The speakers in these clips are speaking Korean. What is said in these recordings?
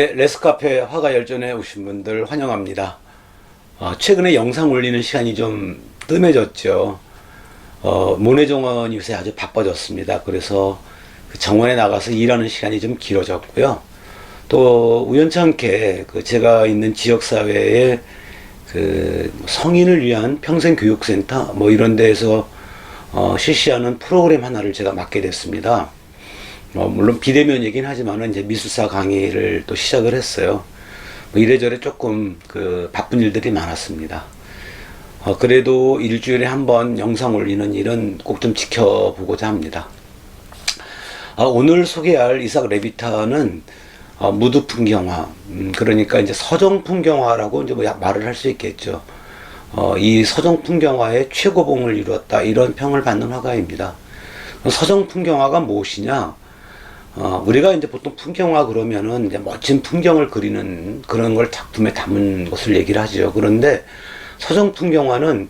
네, 레스카페 화가 열전에 오신 분들 환영합니다. 어, 최근에 영상 올리는 시간이 좀 뜸해졌죠. 어, 모내정원이 요새 아주 바빠졌습니다. 그래서 그 정원에 나가서 일하는 시간이 좀 길어졌고요. 또 우연찮게 그 제가 있는 지역사회에 그 성인을 위한 평생교육센터 뭐 이런 데에서 어, 실시하는 프로그램 하나를 제가 맡게 됐습니다. 뭐 물론 비대면이긴 하지만은 이제 미술사 강의를 또 시작을 했어요. 뭐 이래저래 조금 그 바쁜 일들이 많았습니다. 어, 그래도 일주일에 한 번 영상 올리는 일은 꼭 좀 지켜보고자 합니다. 아, 오늘 소개할 이삭 레비타는 어, 무드 풍경화, 음, 그러니까 이제 서정 풍경화라고 이제 뭐 약- 말을 할 수 있겠죠. 어, 이 서정 풍경화의 최고봉을 이루었다 이런 평을 받는 화가입니다. 서정 풍경화가 무엇이냐? 어, 우리가 이제 보통 풍경화 그러면은 이제 멋진 풍경을 그리는 그런 걸 작품에 담은 것을 얘기를 하죠. 그런데 서정 풍경화는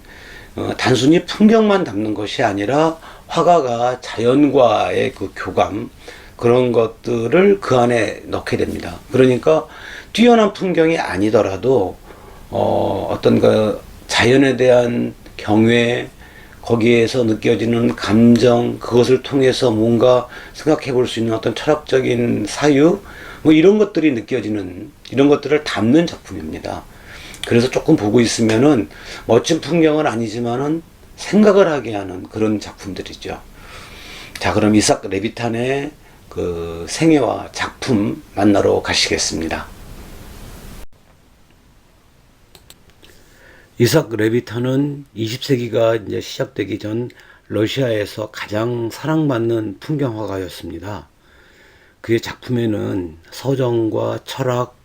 어, 단순히 풍경만 담는 것이 아니라 화가가 자연과의 그 교감 그런 것들을 그 안에 넣게 됩니다. 그러니까 뛰어난 풍경이 아니더라도 어, 어떤 그 자연에 대한 경외 거기에서 느껴지는 감정 그것을 통해서 뭔가 생각해 볼 수 있는 어떤 철학적인 사유 뭐 이런 것들이 느껴지는 이런 것들을 담는 작품입니다. 그래서 조금 보고 있으면은 멋진 풍경은 아니지만은 생각을 하게 하는 그런 작품들이죠. 자, 그럼 이삭 레비탄의 그 생애와 작품 만나러 가시겠습니다. 이삭 레비탄은 20세기가 이제 시작되기 전 러시아에서 가장 사랑받는 풍경화가였습니다. 그의 작품에는 서정과 철학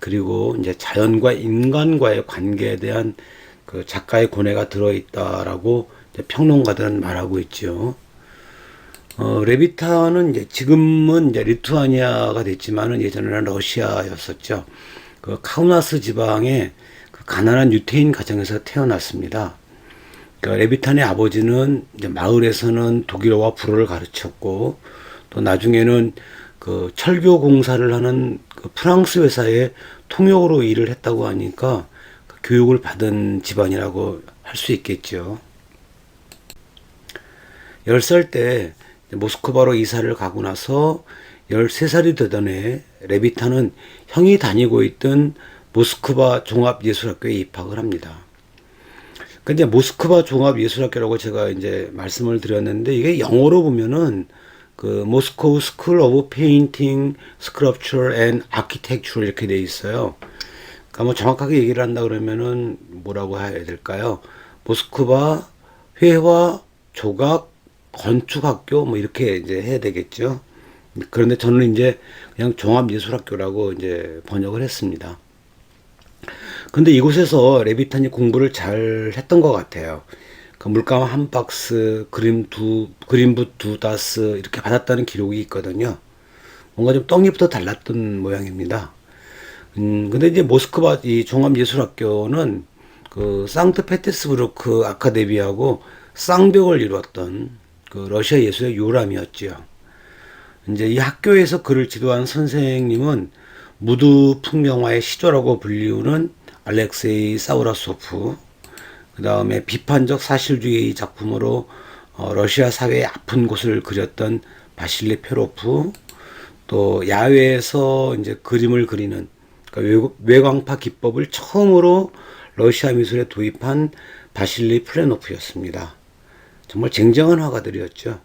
그리고 이제 자연과 인간과의 관계에 대한 그 작가의 고뇌가 들어있다라고 평론가들은 말하고 있죠. 어, 레비타는 이제 지금은 이제 리투아니아가 됐지만은 예전에는 러시아였었죠. 그 카우나스 지방의 그 가난한 유태인 가정에서 태어났습니다. 그 레비탄의 아버지는 마을에서는 독일어와 불어를 가르쳤고 또 나중에는 그 철교 공사를 하는 그 프랑스 회사의 통역으로 일을 했다고 하니까 그 교육을 받은 집안이라고 할 수 있겠죠. 10살 때 모스크바로 이사를 가고 나서 13살이 되던 해 레비타는 형이 다니고 있던 모스크바 종합예술학교에 입학을 합니다. 근데 모스크바 종합예술학교라고 제가 이제 말씀을 드렸는데 이게 영어로 보면은 그 모스코우 스쿨 오브 페인팅, 스크럽처 앤 아키텍처 이렇게 돼 있어요. 그러니까 뭐 정확하게 얘기를 한다 그러면은 뭐라고 해야 될까요? 모스크바 회화 조각 건축학교 뭐 이렇게 이제 해야 되겠죠. 그런데 저는 이제 그냥 종합예술학교라고 이제 번역을 했습니다. 근데 이곳에서 레비탄이 공부를 잘 했던 것 같아요. 그 물감 한 박스, 그림 두, 그림붓 두 다스 이렇게 받았다는 기록이 있거든요. 뭔가 좀 떡잎부터 달랐던 모양입니다. 음, 근데 이제 모스크바 이 종합예술학교는 그 상트페테스부르크 아카데미하고 쌍벽을 이루었던 그 러시아 예술의 요람이었지요. 이제 이 학교에서 그를 지도한 선생님은 무드 풍경화의 시조라고 불리우는 알렉세이 사우라소프, 그 다음에 비판적 사실주의 작품으로 어, 러시아 사회의 아픈 곳을 그렸던 바실리 페로프, 또 야외에서 이제 그림을 그리는 그러니까 외- 외광파 기법을 처음으로 러시아 미술에 도입한 바실리 플레노프였습니다. 정말 쟁쟁한 화가들이었죠.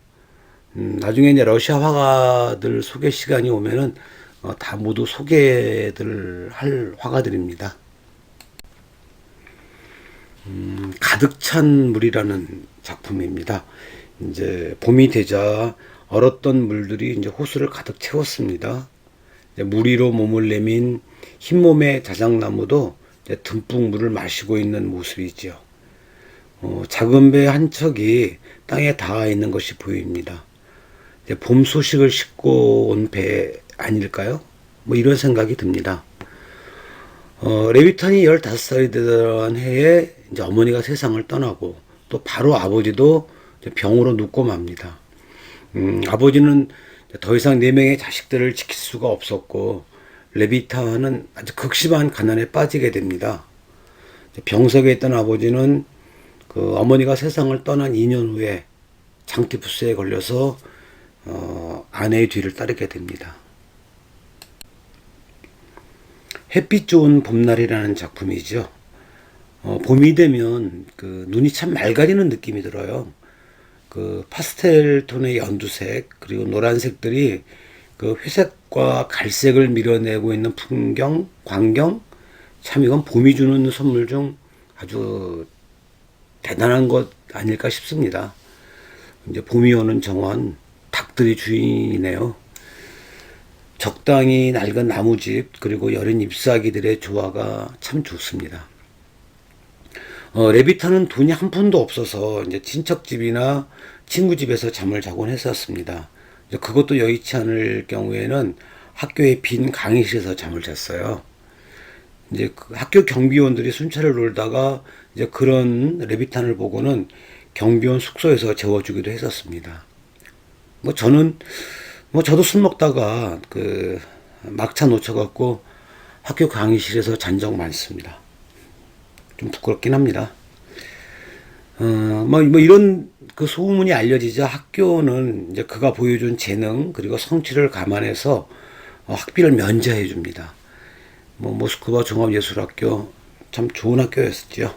음, 나중에 이제 러시아 화가들 소개 시간이 오면은 어, 다 모두 소개들 할 화가들입니다. 음, 가득 찬 물이라는 작품입니다. 이제 봄이 되자 얼었던 물들이 이제 호수를 가득 채웠습니다. 물 위로 몸을 내민 흰몸의 자작나무도 듬뿍 물을 마시고 있는 모습이지요. 어, 작은 배 한 척이 땅에 닿아 있는 것이 보입니다. 봄 소식을 싣고 온 배 아닐까요? 뭐 이런 생각이 듭니다. 어, 레비탄이 15살이 되던 해에 이제 어머니가 세상을 떠나고 또 바로 아버지도 병으로 눕고 맙니다. 음, 아버지는 더 이상 네 명의 자식들을 지킬 수가 없었고 레비타는 아주 극심한 가난에 빠지게 됩니다. 병석에 있던 아버지는 그 어머니가 세상을 떠난 2년 후에 장티푸스에 걸려서 어, 아내의 뒤를 따르게 됩니다. 햇빛 좋은 봄날이라는 작품이죠. 어, 봄이 되면 그 눈이 참 맑아지는 느낌이 들어요. 그 파스텔 톤의 연두색 그리고 노란색들이 그 회색과 갈색을 밀어내고 있는 풍경, 광경 참 이건 봄이 주는 선물 중 아주 대단한 것 아닐까 싶습니다. 이제 봄이 오는 정원 닭들이 주인이네요. 적당히 낡은 나무집 그리고 여린 잎사귀들의 조화가 참 좋습니다. 어, 레비타는 돈이 한 푼도 없어서 이제 친척집이나 친구 집에서 잠을 자곤 했었습니다. 그것도 여의치 않을 경우에는 학교의 빈 강의실에서 잠을 잤어요. 이제 그 학교 경비원들이 순찰을 놀다가 이제 그런 레비탄을 보고는 경비원 숙소에서 재워주기도 했었습니다. 뭐 저는 뭐 저도 술 먹다가 그 막차 놓쳐갖고 학교 강의실에서 잔 적 많습니다. 좀 부끄럽긴 합니다. 어, 뭐, 뭐 이런 그 소문이 알려지자 학교는 이제 그가 보여준 재능 그리고 성취를 감안해서 어, 학비를 면제해 줍니다. 뭐 모스크바 종합예술학교 참 좋은 학교였었죠.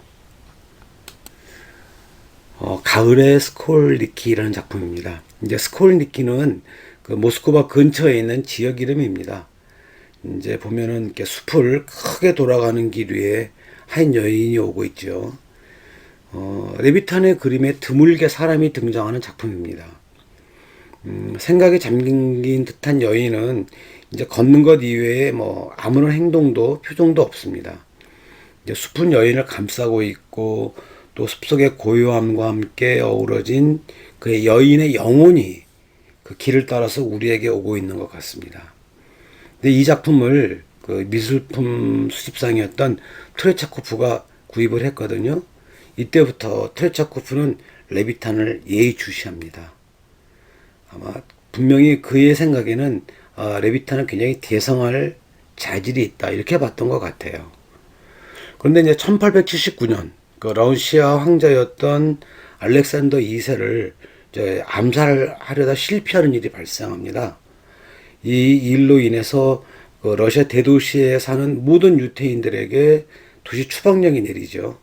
어, 가을의 스콜니키라는 작품입니다. 이제 스콜니키는 그 모스크바 근처에 있는 지역 이름입니다. 이제 보면은 이렇게 숲을 크게 돌아가는 길 위에 한 여인이 오고 있죠. 어, 레비탄의 그림에 드물게 사람이 등장하는 작품입니다. 음, 생각에 잠긴 듯한 여인은 이제 걷는 것 이외에 뭐 아무런 행동도 표정도 없습니다. 이제 숲은 여인을 감싸고 있고 또 숲속의 고요함과 함께 어우러진 그의 여인의 영혼이 그 길을 따라서 우리에게 오고 있는 것 같습니다. 근데 이 작품을 그 미술품 수집상이었던 트레차코프가 구입을 했거든요. 이때부터 트레차코프는 레비탄을 예의주시합니다. 아마 분명히 그의 생각에는 아, 레비탄은 굉장히 대성할 자질이 있다 이렇게 봤던 것 같아요. 그런데 이제 1879년 그 러시아 황자였던 알렉산더 2세를 이제 암살하려다 실패하는 일이 발생합니다. 이 일로 인해서 그 러시아 대도시에 사는 모든 유태인들에게 도시 추방령이 내리죠.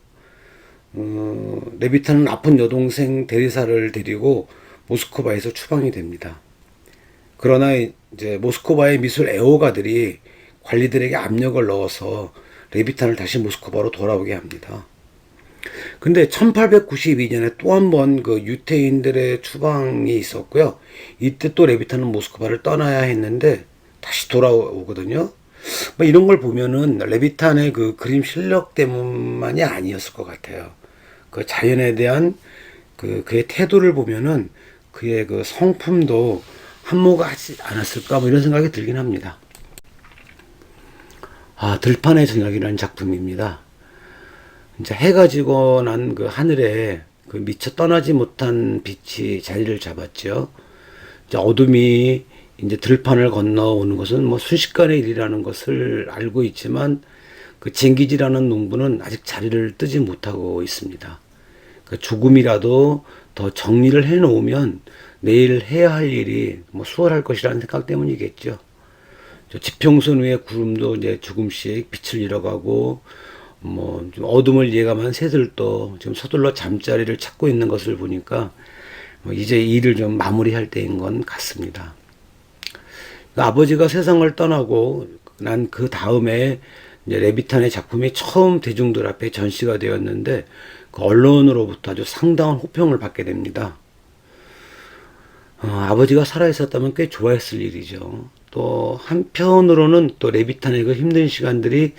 어, 레비탄은 아픈 여동생 데리사를 데리고 모스크바에서 추방이 됩니다. 그러나 이제 모스크바의 미술 애호가들이 관리들에게 압력을 넣어서 레비탄을 다시 모스크바로 돌아오게 합니다. 근데 1892년에 또 한 번 그 유태인들의 추방이 있었고요. 이때 또 레비탄은 모스크바를 떠나야 했는데 다시 돌아오거든요. 뭐 이런 걸 보면은 레비탄의 그 그림 실력 때문만이 아니었을 것 같아요. 그 자연에 대한 그 그의 태도를 보면은 그의 그 성품도 한몫하지 않았을까 뭐 이런 생각이 들긴 합니다. 아 들판의 저녁이라는 작품입니다. 이제 해가 지고 난 그 하늘에 그 미처 떠나지 못한 빛이 자리를 잡았죠. 이제 어둠이 이제 들판을 건너오는 것은 뭐 순식간의 일이라는 것을 알고 있지만 그 쟁기지라는 농부는 아직 자리를 뜨지 못하고 있습니다. 그 조금이라도 더 정리를 해 놓으면 내일 해야 할 일이 뭐 수월할 것이라는 생각 때문이겠죠. 저 지평선 위에 구름도 이제 조금씩 빛을 잃어가고 뭐 좀 어둠을 예감한 새들도 지금 서둘러 잠자리를 찾고 있는 것을 보니까 뭐 이제 일을 좀 마무리할 때인 건 같습니다. 그 아버지가 세상을 떠나고 난 그 다음에 레비탄의 작품이 처음 대중들 앞에 전시가 되었는데 그 언론으로부터 아주 상당한 호평을 받게 됩니다. 어, 아버지가 살아 있었다면 꽤 좋아했을 일이죠. 또 한편으로는 또 레비탄의 그 힘든 시간들이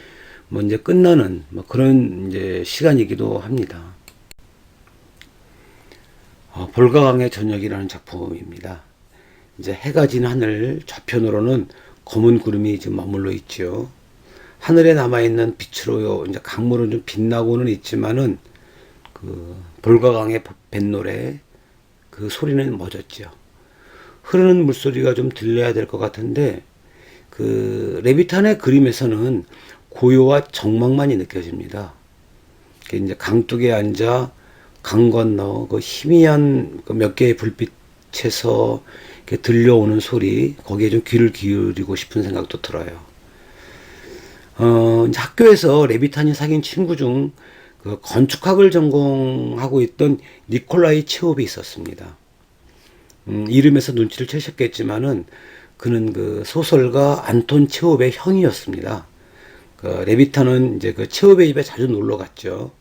뭐 이제 끝나는 뭐 그런 이제 시간이기도 합니다. 어, 볼가강의 저녁이라는 작품입니다. 이제 해가 진 하늘 저편으로는 검은 구름이 지금 머물러 있죠. 하늘에 남아있는 빛으로 이제 강물은 좀 빛나고는 있지만은 그 볼가강의 뱃노래 그 소리는 멎었죠. 흐르는 물소리가 좀 들려야 될 것 같은데 그 레비탄의 그림에서는 고요와 정막만이 느껴집니다. 그 이제 강둑에 앉아 강 건너 그 희미한 그몇 개의 불빛에서 들려오는 소리 거기에 좀 귀를 기울이고 싶은 생각도 들어요. 어, 학교에서 레비탄이 사귄 친구 중 그 건축학을 전공하고 있던 니콜라이 체홉이 있었습니다. 음, 이름에서 눈치를 채셨겠지만은 그는 그 소설가 안톤 체홉의 형이었습니다. 그 레비탄은 이제 그 체홉의 집에 자주 놀러 갔죠.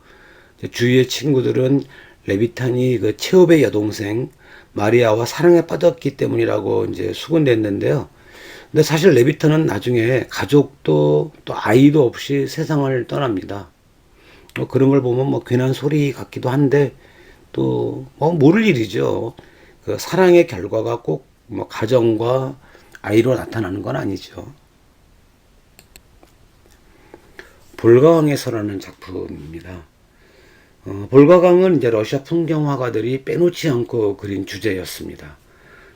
주위의 친구들은 레비탄이 그 체홉의 여동생 마리아와 사랑에 빠졌기 때문이라고 이제 수군댔는데요. 근데 사실 레비탄은 나중에 가족도 또 아이도 없이 세상을 떠납니다. 뭐 그런 걸 보면 뭐 괜한 소리 같기도 한데 또 뭐 모를 일이죠. 그 사랑의 결과가 꼭 뭐 가정과 아이로 나타나는 건 아니죠. 볼가강에서라는 작품입니다. 어, 볼가강은 이제 러시아 풍경화가들이 빼놓지 않고 그린 주제였습니다.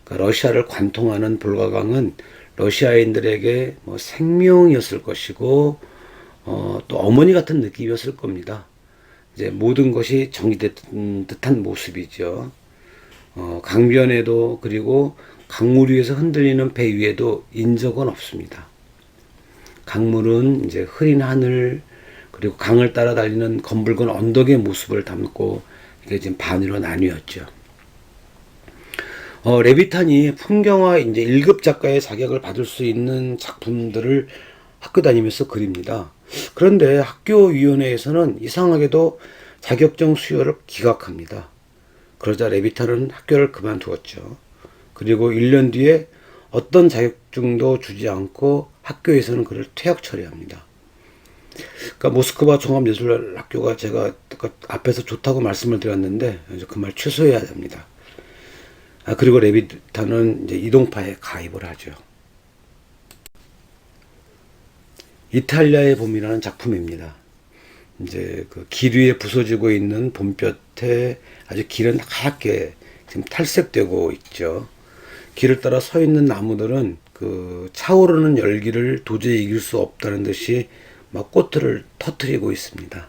그러니까 러시아를 관통하는 볼가강은 러시아인들에게 뭐 생명이었을 것이고 어, 또 어머니 같은 느낌이었을 겁니다. 이제 모든 것이 정리된 듯한 모습이죠. 어, 강변에도 그리고 강물 위에서 흔들리는 배 위에도 인적은 없습니다. 강물은 이제 흐린 하늘 그리고 강을 따라 달리는 검붉은 언덕의 모습을 담고 이게 지금 반으로 나뉘었죠. 어, 레비탄이 풍경화 이제 1급 작가의 자격을 받을 수 있는 작품들을 학교 다니면서 그립니다. 그런데 학교위원회에서는 이상하게도 자격증 수여를 기각합니다. 그러자 레비탄은 학교를 그만두었죠. 그리고 1년 뒤에 어떤 자격증도 주지 않고 학교에서는 그를 퇴학 처리합니다. 그러니까 모스크바 종합예술학교가 제가 그 앞에서 좋다고 말씀을 드렸는데 그 말 취소해야 됩니다. 아, 그리고 레비탄은 이제 이동파에 가입을 하죠. 이탈리아의 봄이라는 작품입니다. 이제 그 길 위에 부서지고 있는 봄볕에 아주 길은 하얗게 지금 탈색되고 있죠. 길을 따라 서 있는 나무들은 그 차오르는 열기를 도저히 이길 수 없다는 듯이 막 꽃들을 터트리고 있습니다.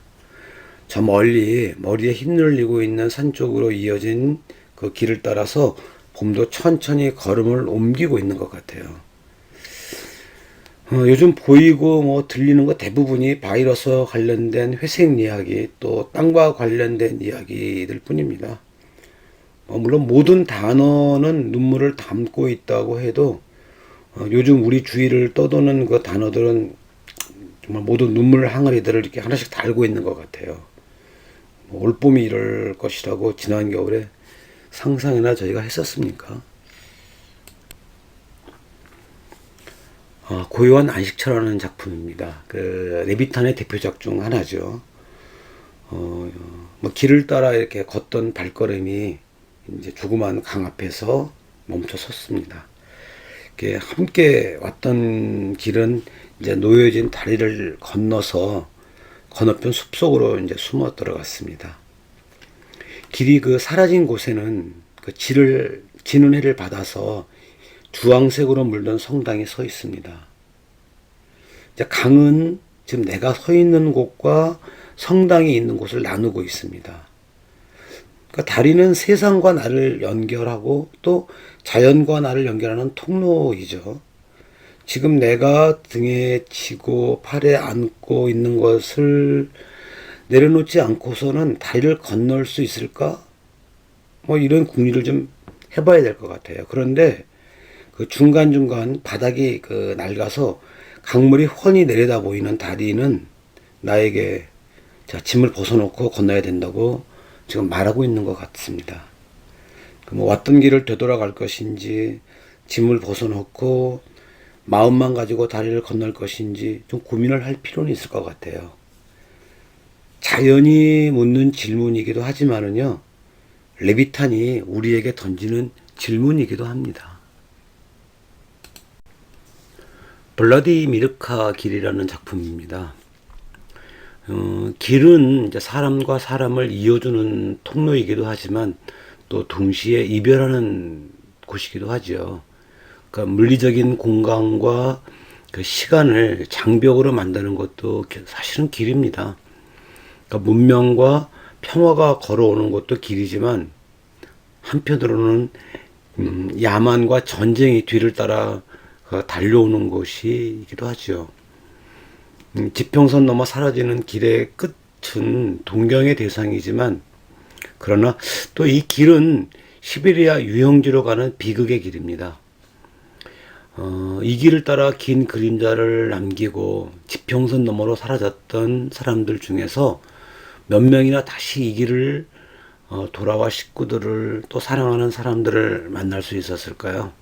저 멀리 머리에 휘날리고 있는 산 쪽으로 이어진 그 길을 따라서 봄도 천천히 걸음을 옮기고 있는 것 같아요. 어, 요즘 보이고 뭐 들리는 거 대부분이 바이러스 관련된 회색 이야기 또 땅과 관련된 이야기들 뿐입니다. 어, 물론 모든 단어는 눈물을 담고 있다고 해도 어, 요즘 우리 주위를 떠도는 그 단어들은 정말 모든 눈물 항아리들을 이렇게 하나씩 달고 있는 것 같아요. 뭐 올봄이 이럴 것이라고 지난 겨울에 상상이나 저희가 했었습니까? 어, 고요한 안식처라는 작품입니다. 그 레비탄의 대표작 중 하나죠. 어, 뭐 길을 따라 이렇게 걷던 발걸음이 이제 조그만 강 앞에서 멈춰 섰습니다. 이렇게 함께 왔던 길은 이제 놓여진 다리를 건너서 건너편 숲속으로 이제 숨어 들어갔습니다. 길이 그 사라진 곳에는 그 지를 지는 해를 받아서 주황색으로 물든 성당이 서 있습니다. 이제 강은 지금 내가 서 있는 곳과 성당이 있는 곳을 나누고 있습니다. 그러니까 다리는 세상과 나를 연결하고 또 자연과 나를 연결하는 통로이죠. 지금 내가 등에 지고 팔에 안고 있는 것을 내려놓지 않고서는 다리를 건널 수 있을까? 뭐 이런 궁리를 좀 해봐야 될 것 같아요. 그런데 그 중간중간 바닥이 그 낡아서 강물이 훤히 내려다 보이는 다리는 나에게 자, 짐을 벗어놓고 건너야 된다고 지금 말하고 있는 것 같습니다. 그뭐 왔던 길을 되돌아갈 것인지 짐을 벗어놓고 마음만 가지고 다리를 건널 것인지 좀 고민을 할 필요는 있을 것 같아요. 자연이 묻는 질문이기도 하지만은요, 레비탄이 우리에게 던지는 질문이기도 합니다. 블라디 미르카 길이라는 작품입니다. 어, 길은 이제 사람과 사람을 이어주는 통로이기도 하지만 또 동시에 이별하는 곳이기도 하죠. 그러니까 물리적인 공간과 그 시간을 장벽으로 만드는 것도 사실은 길입니다. 그러니까 문명과 평화가 걸어오는 것도 길이지만 한편으로는 음, 야만과 전쟁이 뒤를 따라 그 달려오는 것이기도 하죠. 음, 지평선 넘어 사라지는 길의 끝은 동경의 대상이지만 그러나 또 이 길은 시베리아 유형지로 가는 비극의 길입니다. 어, 이 길을 따라 긴 그림자를 남기고 지평선 너머로 사라졌던 사람들 중에서 몇 명이나 다시 이 길을 어, 돌아와 식구들을 또 사랑하는 사람들을 만날 수 있었을까요?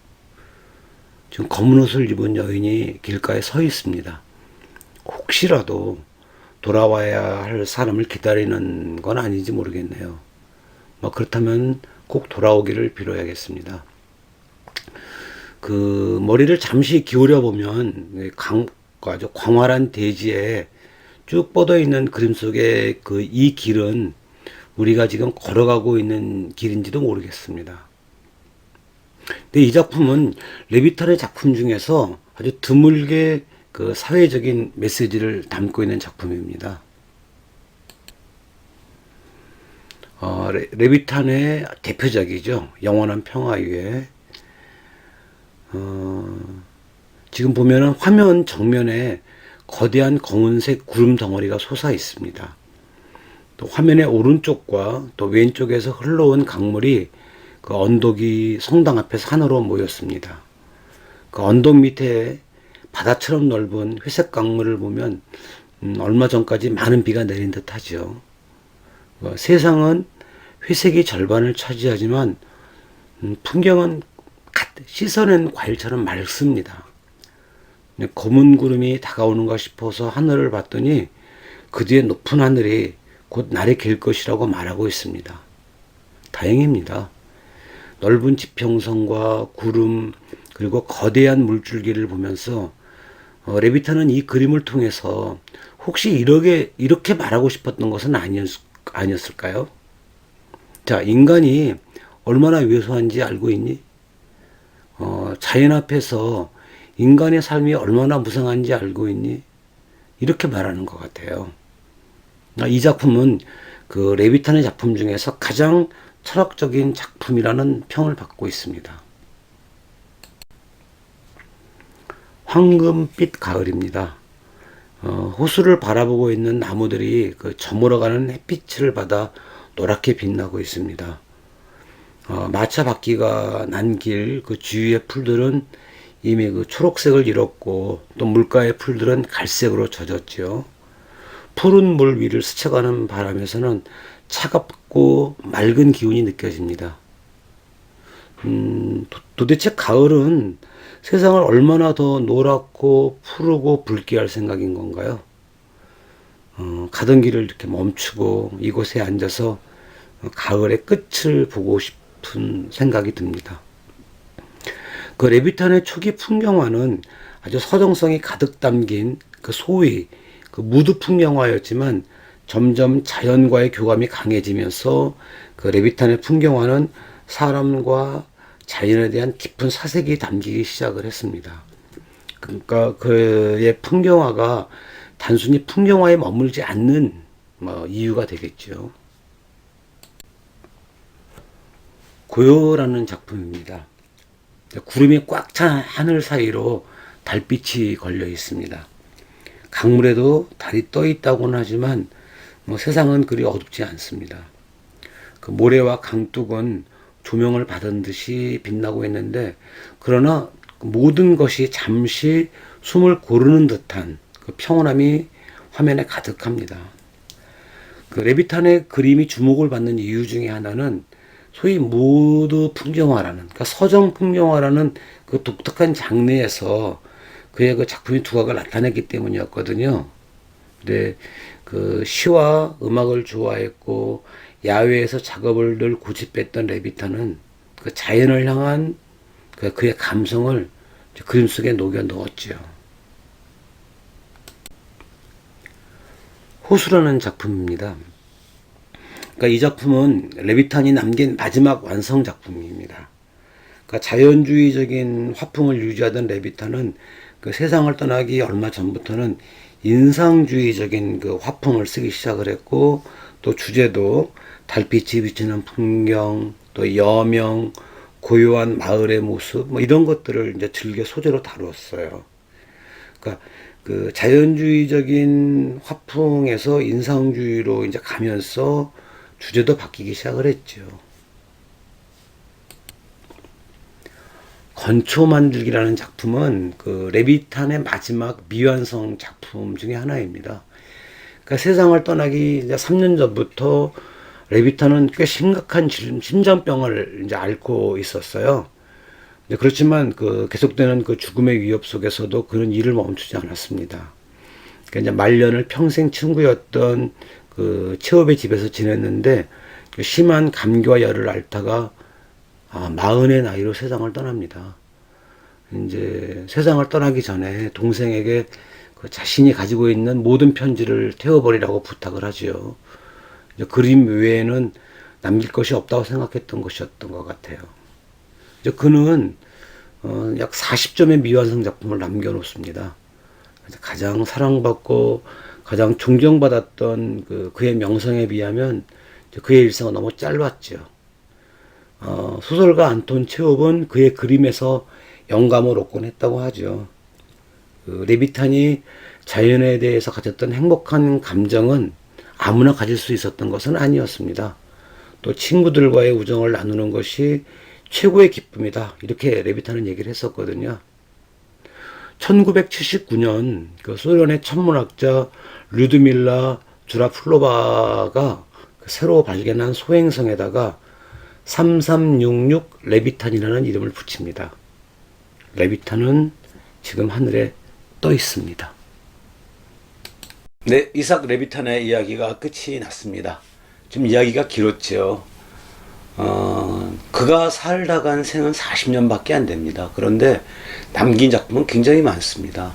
지금 검은 옷을 입은 여인이 길가에 서 있습니다. 혹시라도 돌아와야 할 사람을 기다리는 건 아닌지 모르겠네요. 뭐 그렇다면 꼭 돌아오기를 빌어야겠습니다. 그 머리를 잠시 기울여 보면 강, 아주 광활한 대지에 쭉 뻗어 있는 그림 속에 그 이 길은 우리가 지금 걸어가고 있는 길인지도 모르겠습니다. 근데 이 작품은 레비탄의 작품 중에서 아주 드물게 그 사회적인 메시지를 담고 있는 작품입니다. 어, 레, 레비탄의 대표작이죠. 영원한 평화 위에 어, 지금 보면은 화면 정면에 거대한 검은색 구름 덩어리가 솟아 있습니다. 또 화면의 오른쪽과 또 왼쪽에서 흘러온 강물이 그 언덕이 성당 앞에 산으로 모였습니다. 그 언덕 밑에 바다처럼 넓은 회색 강물을 보면 음, 얼마 전까지 많은 비가 내린 듯 하죠. 어, 세상은 회색이 절반을 차지하지만 음, 풍경은 갓 씻어낸 과일처럼 맑습니다. 검은 구름이 다가오는가 싶어서 하늘을 봤더니 그 뒤에 높은 하늘이 곧 날이 길 것이라고 말하고 있습니다. 다행입니다. 넓은 지평선과 구름 그리고 거대한 물줄기를 보면서 어, 레비타는 이 그림을 통해서 혹시 이렇게 이렇게 말하고 싶었던 것은 아니었, 아니었을까요? 자, 인간이 얼마나 왜소한지 알고 있니? 어, 자연 앞에서 인간의 삶이 얼마나 무상한지 알고 있니? 이렇게 말하는 것 같아요. 아, 이 작품은 그 레비탄의 작품 중에서 가장 철학적인 작품이라는 평을 받고 있습니다. 황금빛 가을입니다. 어, 호수를 바라보고 있는 나무들이 그 저물어가는 햇빛을 받아 노랗게 빛나고 있습니다. 어, 마차 바퀴가 난 길 그 주위의 풀들은 이미 그 초록색을 잃었고 또 물가의 풀들은 갈색으로 젖었지요. 푸른 물 위를 스쳐가는 바람에서는 차갑고 맑은 기운이 느껴집니다. 음, 도, 대체 가을은 세상을 얼마나 더 노랗고 푸르고 붉게 할 생각인 건가요? 어, 가던 길을 이렇게 멈추고 이곳에 앉아서 가을의 끝을 보고 싶은 생각이 듭니다. 그 레비탄의 초기 풍경화는 아주 서정성이 가득 담긴 그 소위 그 무드 풍경화였지만 점점 자연과의 교감이 강해지면서 그 레비탄의 풍경화는 사람과 자연에 대한 깊은 사색이 담기기 시작을 했습니다. 그러니까 그의 풍경화가 단순히 풍경화에 머물지 않는 뭐 이유가 되겠죠. 고요라는 작품입니다. 구름이 꽉 찬 하늘 사이로 달빛이 걸려 있습니다. 강물에도 달이 떠 있다고는 하지만 뭐 세상은 그리 어둡지 않습니다. 그 모래와 강둑은 조명을 받은 듯이 빛나고 있는데 그러나 모든 것이 잠시 숨을 고르는 듯한 그 평온함이 화면에 가득합니다. 그 레비탄의 그림이 주목을 받는 이유 중에 하나는 소위 모두 풍경화라는 그러니까 서정 풍경화라는 그 독특한 장르에서 그의 그 작품의 두각을 나타냈기 때문이었거든요. 근데 그 시와 음악을 좋아했고 야외에서 작업을 늘 고집했던 레비타는 그 자연을 향한 그 그의 감성을 그림 속에 녹여 넣었죠. 호수라는 작품입니다. 그러니까 이 작품은 레비탄이 남긴 마지막 완성 작품입니다. 그러니까 자연주의적인 화풍을 유지하던 레비탄은 그 세상을 떠나기 얼마 전부터는 인상주의적인 그 화풍을 쓰기 시작을 했고 또 주제도 달빛이 비치는 풍경 또 여명 고요한 마을의 모습 뭐 이런 것들을 이제 즐겨 소재로 다루었어요. 그러니까 그 자연주의적인 화풍에서 인상주의로 이제 가면서 주제도 바뀌기 시작을 했죠. 건초 만들기라는 작품은 그 레비탄의 마지막 미완성 작품 중에 하나입니다. 그러니까 세상을 떠나기 이제 3년 전부터 레비탄은 꽤 심각한 질- 심장병을 이제 앓고 있었어요. 그렇지만 그 계속되는 그 죽음의 위협 속에서도 그는 일을 멈추지 않았습니다. 그러니까 이제 말년을 평생 친구였던 그 체업의 집에서 지냈는데 그 심한 감기와 열을 앓다가 아, 마흔의 나이로 세상을 떠납니다. 이제 세상을 떠나기 전에 동생에게 그 자신이 가지고 있는 모든 편지를 태워버리라고 부탁을 하지요. 그림 외에는 남길 것이 없다고 생각했던 것이었던 것 같아요. 이제 그는 어, 약 40점의 미완성 작품을 남겨놓습니다. 가장 사랑받고 가장 존경받았던 그 그의 명성에 비하면 그의 일생은 너무 짧았죠. 어, 소설가 안톤 체홉은 그의 그림에서 영감을 얻곤 했다고 하죠. 그 레비탄이 자연에 대해서 가졌던 행복한 감정은 아무나 가질 수 있었던 것은 아니었습니다. 또 친구들과의 우정을 나누는 것이 최고의 기쁨이다. 이렇게 레비탄은 얘기를 했었거든요. 1979년 그 소련의 천문학자 류드밀라 주라플로바가 그 새로 발견한 소행성에다가 3366 레비탄이라는 이름을 붙입니다. 레비탄은 지금 하늘에 떠 있습니다. 네, 이삭 레비탄의 이야기가 끝이 났습니다. 좀 이야기가 길었죠. 어, 그가 살다 간 생은 40년밖에 안 됩니다. 그런데 남긴 작품은 굉장히 많습니다.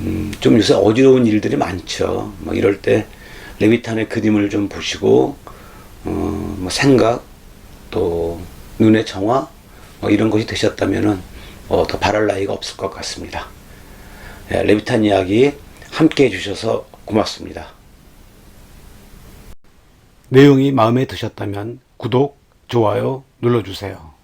음, 좀 요새 어지러운 일들이 많죠. 뭐 이럴 때 레비탄의 그림을 좀 보시고 어, 뭐 생각 또 눈의 정화 뭐 이런 것이 되셨다면은 어, 더 바랄 나이가 없을 것 같습니다. 예, 레비탄 이야기 함께 해주셔서 고맙습니다. 내용이 마음에 드셨다면 구독, 좋아요 눌러주세요.